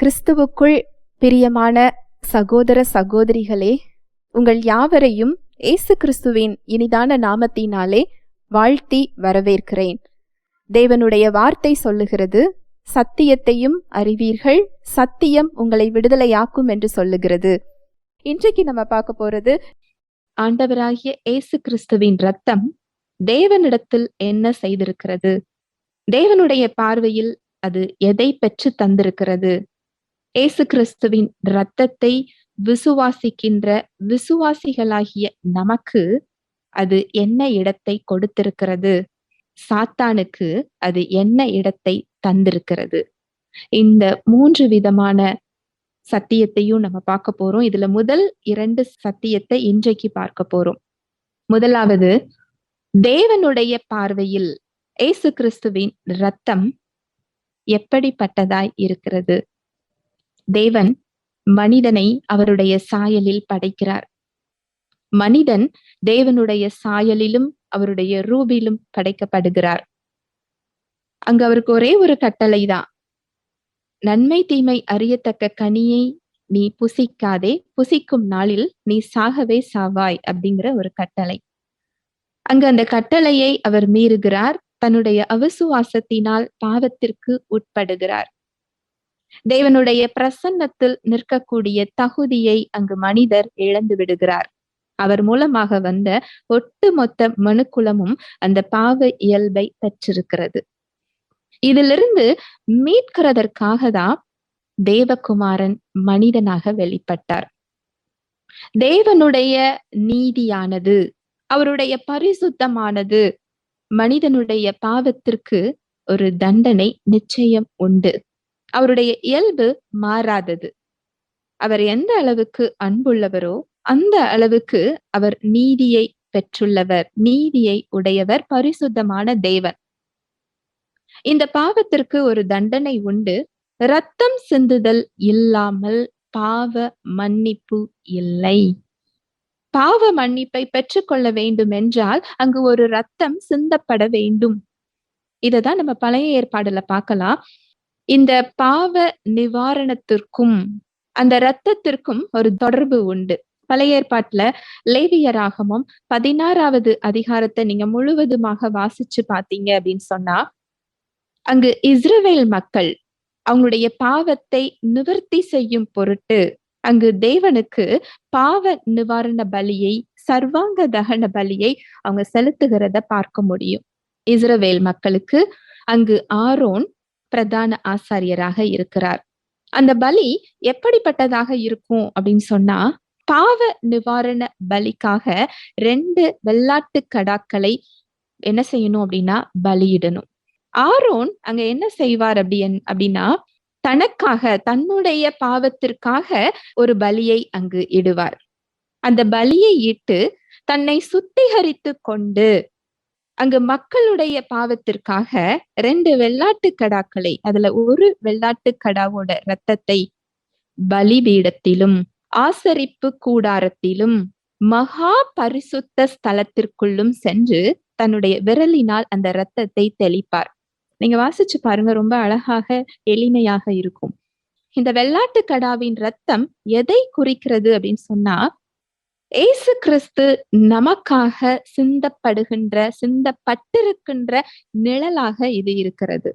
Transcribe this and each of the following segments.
கிறிஸ்துவுக்குள் பிரியமான சகோதர சகோதரிகளே உங்கள் யாவரையும் இயேசு கிறிஸ்துவின் இனிதான நாமத்தினாலே வாழ்த்தி வரவேற்கிறேன். தேவனுடைய வார்த்தை சொல்லுகிறது சத்தியத்தையும் அறிவீர்கள் சத்தியம் உங்களை விடுதலையாக்கும் என்று சொல்லுகிறது. இன்றைக்கு நம்ம பார்க்க போறது ஆண்டவராகிய இயேசு கிறிஸ்துவின் ரத்தம் தேவனிடத்தில் என்ன செய்திருக்கிறது? தேவனுடைய பார்வையில் அது எதை பெற்று தந்திருக்கிறது? இயேசு கிறிஸ்துவின் இரத்தத்தை விசுவாசிக்கின்ற விசுவாசிகளாகிய நமக்கு அது என்ன இடத்தை கொடுத்திருக்கிறது? சாத்தானுக்கு அது என்ன இடத்தை தந்திருக்கிறது? இந்த மூன்று விதமான சத்தியத்தையும் நம்ம பார்க்க போறோம். இதுல முதல் இரண்டு சத்தியத்தை இன்றைக்கு பார்க்க போறோம். முதலாவது தேவனுடைய பார்வையில் இயேசு கிறிஸ்துவின் ரத்தம் எப்படிப்பட்டதாய் இருக்கிறது? தேவன் மனிதனை அவருடைய சாயலில் படைக்கிறார். மனிதன் தேவனுடைய சாயலிலும் அவருடைய ரூபிலும் படைக்கப்படுகிறார். அங்கு அவருக்கு ஒரே ஒரு கட்டளை தான் நன்மை தீமை அறியத்தக்க கனியை நீ புசிக்காதே புசிக்கும் நாளில் நீ சாகவே சாவாய் அப்படிங்கிற ஒரு கட்டளை. அங்கு அந்த கட்டளையை அவர் மீறுகிறார் தன்னுடைய அவிசுவாசத்தினால் பாவத்திற்கு உட்படுகிறார். தேவனுடைய பிரசன்னத்தில் நிற்கக்கூடிய தகுதியை அங்கு மனிதர் இழந்து விடுகிறார். அவர் மூலமாக வந்த ஒட்டுமொத்த மனுக்குலமும் அந்த பாவ இயல்பை பெற்றிருக்கிறது. இதிலிருந்து மீட்கிறதற்காக தான் தேவகுமாரன் மனிதனாக வெளிப்பட்டார். தேவனுடைய நீதியானது அவருடைய பரிசுத்தமானது மனிதனுடைய பாவத்திற்கு ஒரு தண்டனை நிச்சயம் உண்டு. அவருடைய இயல்பு மாறாதது. அவர் எந்த அளவுக்கு அன்புள்ளவரோ அந்த அளவுக்கு அவர் நீதியை பெற்றுள்ளவர் நீதியை உடையவர் பரிசுத்தமான தேவன். இந்த பாவத்திற்கு ஒரு தண்டனை உண்டு. ரத்தம் சிந்துதல் இல்லாமல் பாவ மன்னிப்பு இல்லை. பாவ மன்னிப்பை பெற்றுக்கொள்ள வேண்டும் என்றால் அங்கு ஒரு ரத்தம் சிந்தப்பட வேண்டும். இததான் நம்ம பழைய ஏற்பாடுல பார்க்கலாம். இந்த பாவ நிவாரணத்திற்கும் அந்த இரத்தத்திற்கும் ஒரு தொடர்பு உண்டு. பழைய ஏற்பாட்டுல லேவியராகமும் பதினாறாவது அதிகாரத்தை நீங்க முழுவதுமாக வாசிச்சு பாத்தீங்க அப்படின்னு சொன்னா அங்கு இஸ்ரவேல் மக்கள் அவங்களுடைய பாவத்தை நிவர்த்தி செய்யும் பொருட்டு அங்கு தேவனுக்கு பாவ நிவாரண பலியை சர்வாங்க தகன பலியை அவங்க செலுத்துகிறத பார்க்க முடியும். இஸ்ரவேல் மக்களுக்கு அங்கு ஆரோன் பிரதான ஆசாரியராக இருக்கிறார். அந்த பலி எப்படிப்பட்டதாக இருக்கும் அப்படின்னு சொன்னா பாவ நிவாரண பலிக்காக ரெண்டு வெள்ளாட்டு கடாக்களை என்ன செய்யணும் அப்படின்னா பலியிடணும். ஆரோன் அங்க என்ன செய்வார் அப்படி அப்படின்னா தனக்காக தன்னுடைய பாவத்திற்காக ஒரு பலியை அங்கு இடுவார். அந்த பலியை இட்டு தன்னை சுத்திகரித்து கொண்டு அங்கு மக்களுடைய பாவத்திற்காக ரெண்டு வெள்ளாட்டு கடாக்களை அதுல ஒரு வெள்ளாட்டு கடாவோட ரத்தத்தை பலிபீடத்திலும் ஆசரிப்பு கூடாரத்திலும் மகா பரிசுத்த ஸ்தலத்திற்குள்ளும் சென்று தன்னுடைய விரலினால் அந்த ரத்தத்தை தெளிப்பார். நீங்க வாசிச்சு பாருங்க ரொம்ப அழகாக எளிமையாக இருக்கும். இந்த வெள்ளாட்டு கடாவின் ரத்தம் எதை குறிக்கிறது அப்படின்னு சொன்னா ஏசு கிறிஸ்து நமக்காக சிந்தப்படுகின்ற சிந்தப்பட்டிருக்கின்ற நிழலாக இது இருக்கிறது.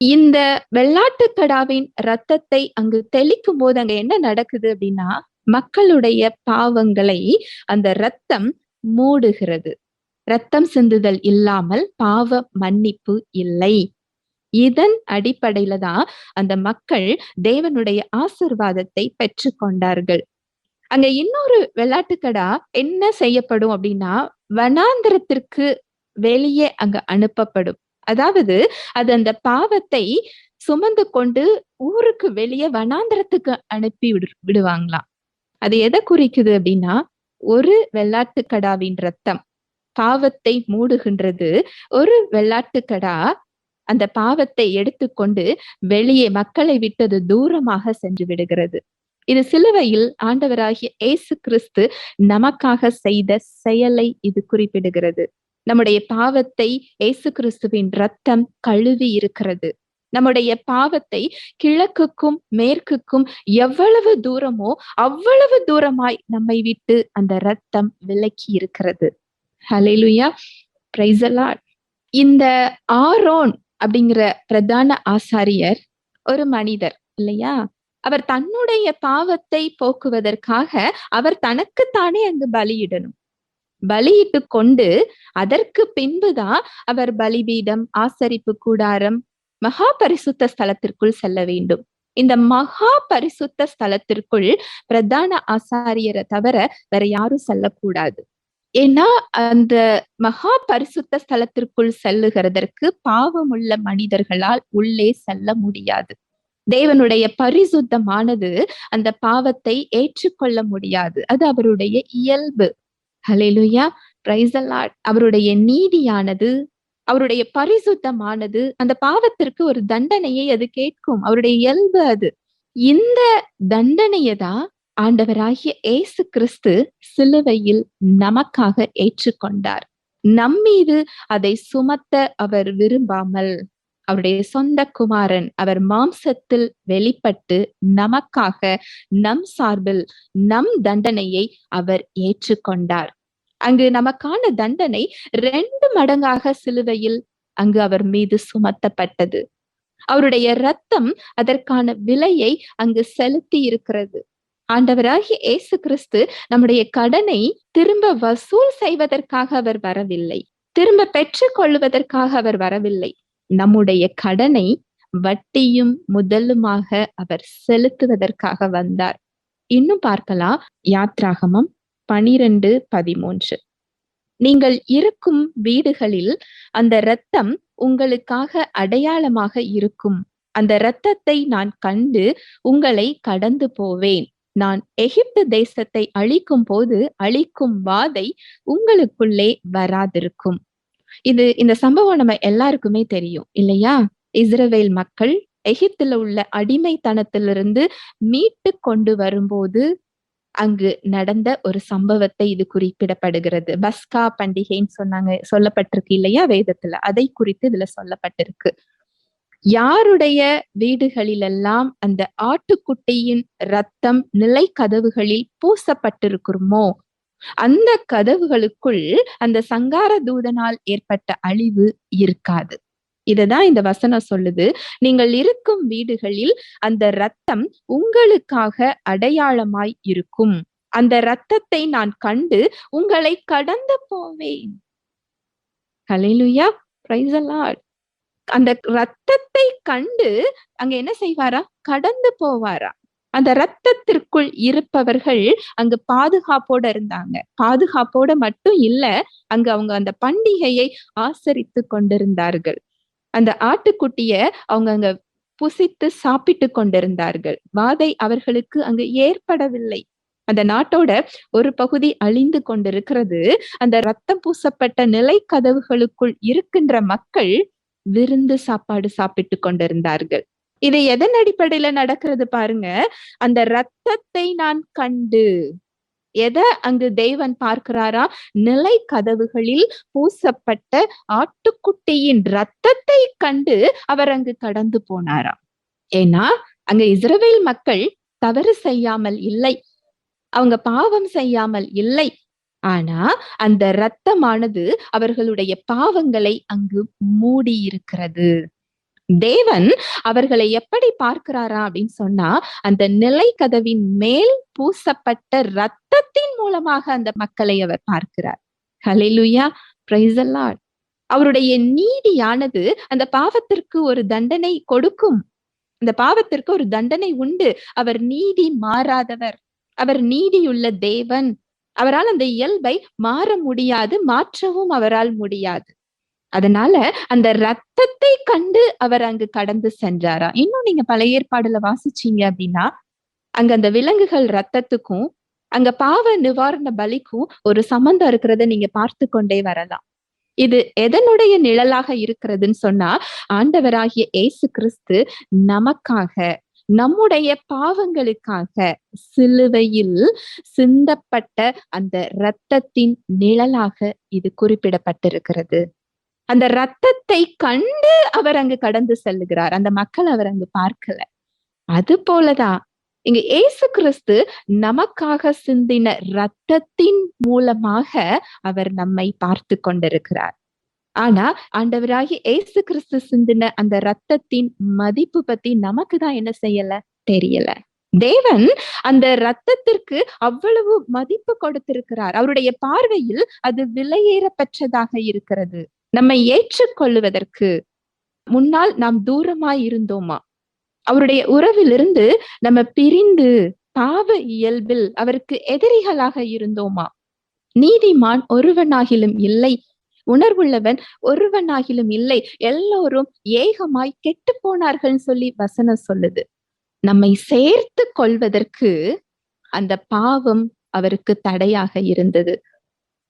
இந்த வெள்ளாட்டுக்கடாவின் ரத்தத்தை அங்கு தெளிக்கும் போது அங்க என்ன நடக்குது அப்படின்னா மக்களுடைய பாவங்களை அந்த ரத்தம் மூடுகிறது. ரத்தம் சிந்துதல் இல்லாமல் பாவ மன்னிப்பு இல்லை. இதன் அடிப்படையில தான் அந்த மக்கள் தேவனுடைய ஆசிர்வாதத்தை பெற்றுக்கொண்டார்கள். அங்க இன்னொரு விளையாட்டுக்கடா என்ன செய்யப்படும் அப்படின்னா வனாந்திரத்திற்கு வெளியே அங்க அனுப்பப்படும். அதாவது அது அந்த பாவத்தை சுமந்து கொண்டு ஊருக்கு வெளியே வனாந்திரத்துக்கு அனுப்பி விடு விடுவாங்களாம். அது எதை குறிக்குது அப்படின்னா ஒரு வெள்ளாட்டுக்கடாவின் ரத்தம் பாவத்தை மூடுகின்றது. ஒரு வெள்ளாட்டுக்கடா அந்த பாவத்தை எடுத்துக்கொண்டு வெளியே மக்களை விட்டது தூரமாக சென்று விடுகிறது. இது சிலுவையில் ஆண்டவராகிய இயேசு கிறிஸ்து நமக்காக செய்த செயலை இது குறிப்பிடுகிறது. நம்முடைய பாவத்தை இயேசு கிறிஸ்துவின் ரத்தம் கழுவி இருக்கிறது. நம்முடைய பாவத்தை கிழக்குக்கும் மேற்குக்கும் எவ்வளவு தூரமோ அவ்வளவு தூரமாய் நம்மை விட்டு அந்த ரத்தம் விலக்கி இருக்கிறது. ஹalleluya பிரைசலாட் இந்த ஆரோன் அப்படிங்கிற பிரதான ஆசாரியர் ஒரு மனிதர் இல்லையா? அவர் தன்னுடைய பாவத்தை போக்குவதற்காக அவர் தனக்குத்தானே அங்கு பலியிடணும். பலியிட்டு கொண்டு அதற்கு பின்புதான் அவர் பலிபீடம் ஆசரிப்பு கூடாரம் மகா பரிசுத்த ஸ்தலத்திற்குள் செல்ல வேண்டும். இந்த மகா பரிசுத்த ஸ்தலத்திற்குள் பிரதான ஆசாரியரை தவிர வேற யாரும் செல்லக்கூடாது. ஏன்னா அந்த மகா பரிசுத்த ஸ்தலத்திற்குள் செல்லுகிறதற்கு பாவமுள்ள மனிதர்களால் உள்ளே செல்ல முடியாது. தேவனுடைய பரிசுத்தமானது அந்த பாவத்தை ஏற்றுக்கொள்ள முடியாது. அது அவருடைய இயல்பு. ஹலெலுயா பிரைசலாட் அவருடைய நீதியானது அவருடைய பரிசுத்தமானது அந்த பாவத்திற்கு ஒரு தண்டனையை அது கேட்கும். அவருடைய இயல்பு அது. இந்த தண்டனையை தான் ஆண்டவராகிய இயேசு கிறிஸ்து சிலுவையில் நமக்காக ஏற்றுக்கொண்டார். நம்மீது அதை சுமத்த அவர் விரும்பாமல். அவருடைய சொந்த குமாரன். அவர் மாம்சத்தில் வெளிப்பட்டு நமக்காக நம் சார்பில் நம் தண்டனையை அவர் ஏற்றுக்கொண்டார். அங்கு நமக்கான தண்டனை ரெண்டு மடங்காக சிலுவையில் அங்கு அவர் மீது சுமத்தப்பட்டது. அவருடைய ரத்தம் அதற்கான விலையை அங்கு செலுத்தி இருக்கிறது ஆண்டவராகிய இயேசு கிறிஸ்து நம்முடைய கடனை திரும்ப வசூல் செய்வதற்காக அவர் வரவில்லை. திரும்ப பெற்றுக் கொள்வதற்காக அவர் வரவில்லை. நம்முடைய கடனை வட்டியும் முதலுமாக அவர் செலுத்துவதற்காக வந்தார். இன்னும் பார்க்கலாம். யாத்ராகமம் பனிரெண்டு பதிமூன்று. நீங்கள் இருக்கும் வீடுகளில் அந்த இரத்தம் உங்களுக்காக அடையாளமாக இருக்கும். அந்த இரத்தத்தை நான் கண்டு உங்களை கடந்து போவேன். நான் எகிப்து தேசத்தை அழிக்கும் போது அழிக்கும் வாதை உங்களுக்குள்ளே வராதிருக்கும். இது இந்த சம்பவம் நம்ம எல்லாருக்குமே தெரியும் இல்லையா? இஸ்ரவேல் மக்கள் எகிப்துல உள்ள அடிமைத்தனத்திலிருந்து மீட்டு கொண்டு வரும்போது அங்கு நடந்த ஒரு சம்பவத்தை இது குறிப்பிடப்படுகிறது. பஸ்கா பண்டிகைன்னு சொன்னாங்க சொல்லப்பட்டிருக்கு இல்லையா வேதத்துல? அதை குறித்து இதுல சொல்லப்பட்டிருக்கு. யாருடைய வீடுகளிலெல்லாம் அந்த ஆட்டுக்குட்டியின் ரத்தம் நிலை கதவுகளில் பூசப்பட்டிருக்குமோ அந்த கதவுகளுக்குள் அந்த சங்கார தூதனால் ஏற்பட்ட அழிவு இருக்காது. இததான் இந்த வசனம் சொல்லுது. நீங்கள் இருக்கும் வீடுகளில் அந்த ரத்தம் உங்களுக்காக அடையாளமாய் இருக்கும். அந்த ரத்தத்தை நான் கண்டு உங்களை கடந்து போவேன். கலையிலுயா praise அந்த ரத்தத்தை கண்டு அங்க என்ன செய்வாரா? கடந்து போவாரா? அந்த ரத்தத்திற்குள் இருப்பவர்கள் அங்கு பாதுகாப்போட இருந்தாங்க. பாதுகாப்போட மட்டும் இல்ல அங்க அவங்க அந்த பண்டிகையை ஆசரித்து கொண்டிருந்தார்கள். அந்த ஆட்டுக்குட்டிய அவங்க அங்க புசித்து சாப்பிட்டு கொண்டிருந்தார்கள். வாதை அவர்களுக்கு அங்கு ஏற்படவில்லை. அந்த நாட்டோட ஒரு பகுதி அழிந்து கொண்டிருக்கிறது. அந்த ரத்தம் பூசப்பட்ட நிலை கதவுகளுக்குள் இருக்கின்ற மக்கள் விருந்து சாப்பாடு சாப்பிட்டு கொண்டிருந்தார்கள். இது எதன் அடிப்படையில நடக்கிறது பாருங்க? அந்த ரத்தத்தை நான் கண்டு. எதை அங்கு தெய்வன் பார்க்கிறாரா? நிலை கதவுகளில் பூசப்பட்ட ஆட்டுக்குட்டியின் ரத்தத்தை கண்டு அவர் அங்கு கடந்து போனாரா ஏன்னா அங்க இஸ்ரவேல் மக்கள் தவறு செய்யாமல் இல்லை. அவங்க பாவம் செய்யாமல் இல்லை. ஆனா அந்த இரத்தமானது அவர்களுடைய பாவங்களை அங்கு மூடி இருக்கிறது தேவன் அவர்களை எப்படி பார்க்கிறாரா அப்படின்னு சொன்னா அந்த நிலை கதவின் மேல் பூசப்பட்ட ரத்தத்தின் மூலமாக அந்த மக்களை அவர் பார்க்கிறார். ஹலிலுயா பிரைசல்லாட் அவருடைய நீதியானது அந்த பாவத்திற்கு ஒரு தண்டனை கொடுக்கும். அந்த பாவத்திற்கு ஒரு தண்டனை உண்டு. அவர் நீதி மாறாதவர். அவர் நீதியுள்ள தேவன். அவரால் அந்த இயல்பை மாற முடியாது மாற்றவும் அவரால் முடியாது. அதனால அந்த ரத்தத்தை கண்டு அவர் அங்கு கடந்து சென்றாரா? இன்னும் நீங்க பழைய ஏற்பாடுல வாசிச்சீங்க அப்படின்னா அங்க அந்த விலங்குகள் ரத்தத்துக்கும் அங்க பாவ நிவாரண பலிக்கும் ஒரு சம்பந்தம் இருக்கிறத நீங்க பார்த்து கொண்டே வரலாம். இது எதனுடைய நிழலாக இருக்கிறதுன்னு சொன்னா ஆண்டவராகிய இயேசு கிறிஸ்து நமக்காக நம்முடைய பாவங்களுக்காக சிலுவையில் சிந்தப்பட்ட அந்த இரத்தத்தின் நிழலாக இது குறிப்பிடப்பட்டிருக்கிறது. அந்த ரத்தத்தை கண்டு அவர் அங்கு கடந்து செல்லுகிறார். அந்த மக்கள் அவர் அங்கு பார்க்கல. அது போலதான் இங்க இயேசு கிறிஸ்து நமக்காக சிந்தின ரத்தத்தின் மூலமாக அவர் நம்மை பார்த்து கொண்டிருக்கிறார். ஆனா ஆண்டவராகி ஏசு கிறிஸ்து சிந்தின அந்த ரத்தத்தின் மதிப்பு பத்தி நமக்கு தான் என்ன செய்யல? தெரியல. தேவன் அந்த ரத்தத்திற்கு அவ்வளவு மதிப்பு கொடுத்திருக்கிறார். அவருடைய பார்வையில் அது விலையேறப்பெற்றதாக இருக்கிறது. நம்மை ஏற்றுக்கொள்ளுவதற்கு முன்னால் நாம் தூரமாய் இருந்தோமா? அவருடைய உறவிலிருந்து நம்ம பிரிந்து பாவ இயல்பில் அவருக்கு எதிரிகளாக இருந்தோமா? நீதிமான் ஒருவனாகிலும் இல்லை. உணர்வுள்ளவன் ஒருவனாகிலும் இல்லை. எல்லோரும் ஏகமாய் கெட்டு போனார்கள் சொல்லி வசனம் சொல்லுது. நம்மை சேர்த்து கொள்வதற்கு அந்த பாவம் அவருக்கு தடையாக இருந்தது.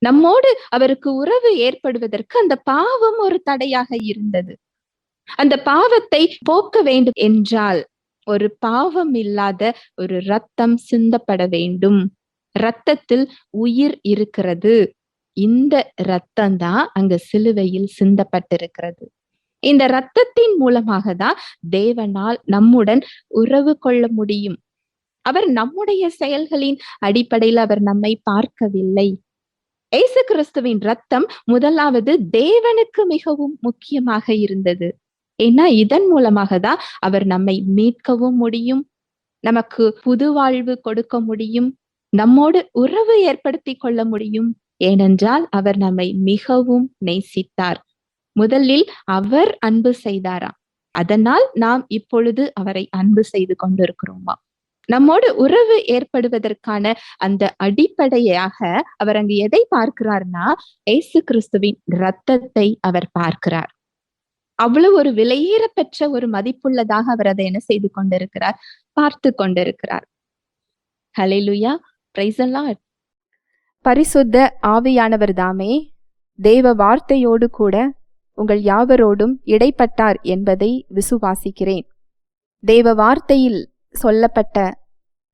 நம்மோடு அவருக்கு உறவு ஏற்படுவதற்கு அந்த பாவம் ஒரு தடையாக இருந்தது. அந்த பாவத்தை போக்க வேண்டும் என்றால் ஒரு பாவம் இல்லாத ஒரு ரத்தம் சிந்தப்பட வேண்டும். ரத்தத்தில் உயிர் இருக்கிறது. இந்த ரத்தம் தான் அங்க சிலுவையில் சிந்தப்பட்டிருக்கிறது. இந்த ரத்தத்தின் மூலமாக தான் தேவனால் நம்முடன் உறவு கொள்ள முடியும். அவர் நம்முடைய செயல்களின் அடிப்படையில் அவர் நம்மை பார்க்கவில்லை. ஏசு கிறிஸ்துவின் ரத்தம் முதலாவது தேவனுக்கு மிகவும் முக்கியமாக இருந்தது. ஏன்னா இதன் மூலமாக தான் அவர் நம்மை மீட்கவும் முடியும் நமக்கு புது வாழ்வு கொடுக்க முடியும் நம்மோடு உறவு ஏற்படுத்தி கொள்ள முடியும். ஏனென்றால் அவர் நம்மை மிகவும் நேசித்தார். முதலில் அவர் அன்பு செய்தாராம். அதனால் நாம் இப்பொழுது அவரை அன்பு செய்து கொண்டிருக்கிறோமா? நம்மோடு உறவு ஏற்படுவதற்கான அந்த அடிப்படையாக அவர் அங்கு எதை பார்க்கிறார்னா ஏசு கிறிஸ்துவின் ரத்தத்தை அவர் பார்க்கிறார். அவ்வளவு ஒரு விலையேற பெற்ற ஒரு மதிப்புள்ளதாக அவர் அதை என்ன செய்து கொண்டிருக்கிறார்? பார்த்து கொண்டிருக்கிறார். ஹலிலுயா பிரைசல்லா பரிசுத்த ஆவியானவர் தாமே தேவ வார்த்தையோடு கூட உங்கள் யாவரோடும் இடைப்பட்டார் என்பதை விசுவாசிக்கிறேன். தேவ வார்த்தையில் சொல்லப்பட்ட